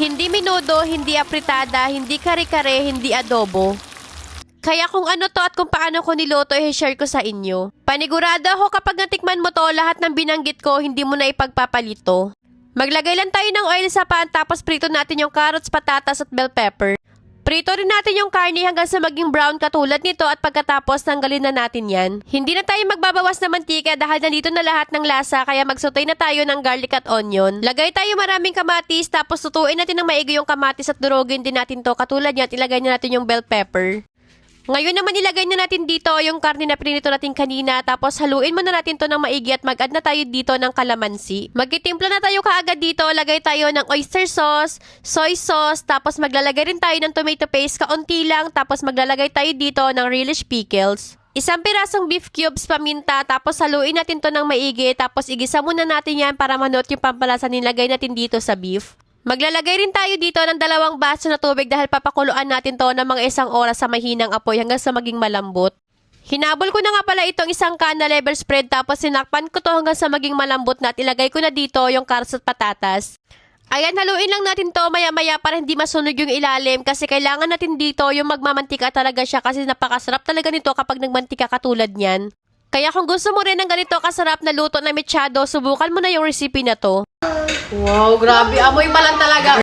Hindi minudo, hindi apritada, hindi kare-kare, hindi adobo. Kaya kung ano to at kung paano ko niluto, i-share ko sa inyo. Panigurado ako kapag natikman mo to, lahat ng binanggit ko, hindi mo na ipagpapalito. Maglagay lang tayo ng oil sa pan tapos prito natin yung carrots, patatas at bell pepper. Prito rin natin yung karne hanggang sa maging brown katulad nito at pagkatapos tanggalin na natin yan. Hindi na tayo magbabawas na mantika dahil nandito na lahat ng lasa kaya magsutay na tayo ng garlic at onion. Lagay tayo maraming kamatis tapos tutuin natin ng maigi yung kamatis at durugin din natin to katulad yan at ilagay na natin yung bell pepper. Ngayon naman ilagay na natin dito yung karne na prinito natin kanina tapos haluin mo na natin to ng maigi at mag-add na tayo dito ng kalamansi. Magtitimpla na tayo kaagad dito, lagay tayo ng oyster sauce, soy sauce, tapos maglalagay rin tayo ng tomato paste kaunti lang tapos maglalagay tayo dito ng relish pickles. Isang pirasong beef cubes, paminta, tapos haluin natin to ng maigi, tapos igisa muna natin yan para manot yung pampalasa nilagay natin dito sa beef. Maglalagay rin tayo dito ng dalawang baso na tubig dahil papakuluan natin to ng mga isang oras sa mahinang apoy hanggang sa maging malambot. Hinabol ko na nga pala itong isang can na level spread tapos sinakpan ko to hanggang sa maging malambot na at ilagay ko na dito yung carrots at patatas. Ayan, haluin lang natin to maya-maya para hindi masunog yung ilalim kasi kailangan natin dito yung magmamantika talaga siya kasi napakasarap talaga nito kapag nagmantika katulad niyan. Kaya kung gusto mo rin ng ganito kasarap na luto na mechado, subukan mo na yung recipe na to. Wow, grabe. Amoy pa lang talaga.